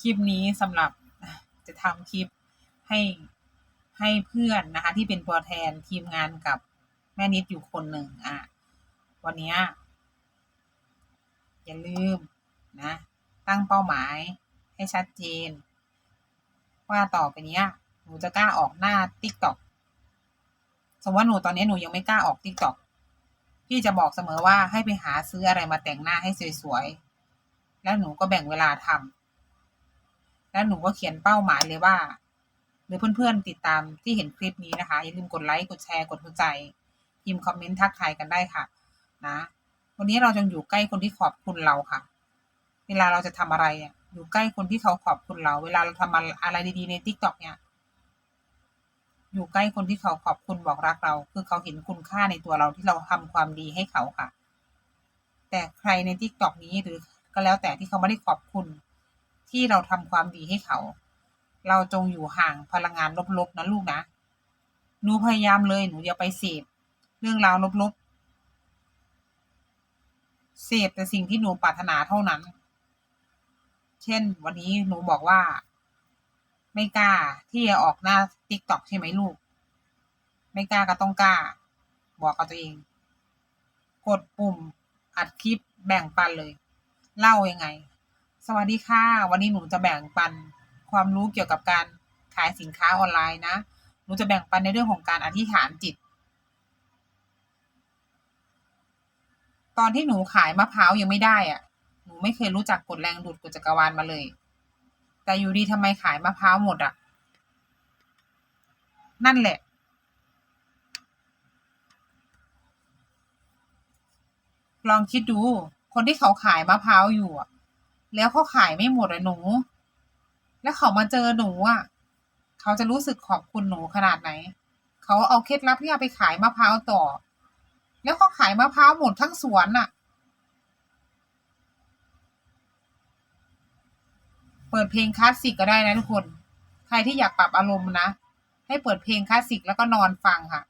คลิปนี้สำหรับจะทำคลิปให้ให้เพื่อนนะคะ ที่เป็นตัวแทนทีมงานกับแม่นิดอยู่คนหนึ่งอะวันนี้อย่าลืมนะ ตั้งเป้าหมายให้ชัดเจน ว่าต่อไปนี้หนูจะกล้าออกหน้าติ๊กต็อกสมมติว่าหนูตอนนี้หนูยังไม่กล้าออกติ๊กต็อกพี่จะบอกเสมอว่าให้ไปหาซื้ออะไรมาแต่งหน้าให้สวยๆ แล้วหนูก็แบ่งเวลาทำ แล้วหนูก็เขียนเป้าหมายเลยว่า หรือเพื่อนๆติดตามที่เห็นคลิปนี้นะคะ อย่าลืมกดไลค์ กดแชร์ กดหัวใจ พิมพ์คอมเมนต์ทักทายกันได้ค่ะ นะ วันนี้เราจงอยู่ใกล้คนที่ขอบคุณเราค่ะ เวลาเราจะทำอะไรอยู่ใกล้คนที่เขาขอบคุณเรา เวลาเราทำอะไรดีๆในทิกตอกเนี่ย อยู่ใกล้คนที่เขาขอบคุณบอกรักเรา คือเขาเห็นคุณค่าในตัวเราที่เราทำความดีให้เขาค่ะ แต่ใครในทิกตอกนี้หรือก็แล้วแต่ที่เขาไม่ได้ขอบคุณ ที่เราทำความดีให้เขา เราจงอยู่ห่างพลังงานลบๆนะลูกนะ หนูพยายามเลยหนูอย่าไปเสพเรื่องราวลบๆ เสพแต่สิ่งที่หนูปรารถนาเท่านั้น เช่น วันนี้หนูบอกว่า ไม่กล้าที่จะออกหน้าติ๊กต็อกใช่ไหมลูก ไม่กล้าก็ต้องกล้า บอกกับตัวเอง กดปุ่มอัดคลิปแบ่งปันเลย เล่ายังไง สวัสดีค่ะ วันนี้หนูจะแบ่งปันความรู้เกี่ยวกับการขายสินค้าออนไลน์นะ หนูจะแบ่งปันในเรื่องของการอธิษฐานจิต ตอนที่หนูขายมะพร้าวยังไม่ได้อะ่ะหนูไม่เคยรู้จักกฎแรงดูดกฎจักรวาลมาเลย แต่อยู่ดีทำไมขายมะพร้าวหมดอะ่ะ นั่นแหละ ลองคิดดู คนที่เขาขายมะพร้าวอยู่อะ แล้วเขาขายไม่หมดอะหนู แล้วเขามาเจอหนูอะเขาจะรู้สึกขอบคุณหนูขนาดไหน เขาเอาเคล็ดลับที่เอาไปขายมะพร้าวต่อ แล้วเขาขายมะพร้าวหมดทั้งสวนน่ะเปิดเพลงคลาสสิกก็ได้นะทุกคน ใครที่อยากปรับอารมณ์นะ ให้เปิดเพลงคลาสสิกแล้วก็นอนฟังค่ะ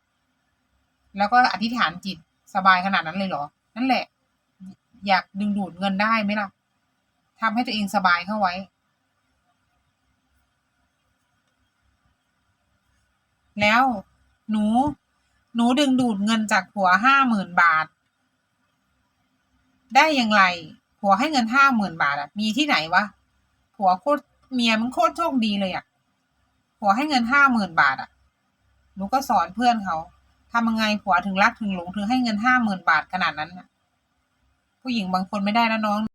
แล้วก็อธิษฐานจิตสบายขนาดนั้นเลยเหรอ นั่นแหละ อยากดึงดูดเงินได้ไหมล่ะ ทำให้ตัวเองสบายเข้าไว้ แล้วหนู หนูดึงดูดเงินจากผัวห้าหมื่นบาท ได้อย่างไร ผัวให้เงินห้าหมื่นบาทอะมีที่ไหนวะ ผัวโคตรเมียมันโคตรโชคดีเลยอะผัวให้เงินห้าหมื่นบาทอะหนูก็สอนเพื่อนเขาทำยังไงผัวถึงรักถึงหลงถึงให้เงินห้าหมื่นบาทขนาดนั้นนะผู้หญิงบางคนไม่ได้นะน้อง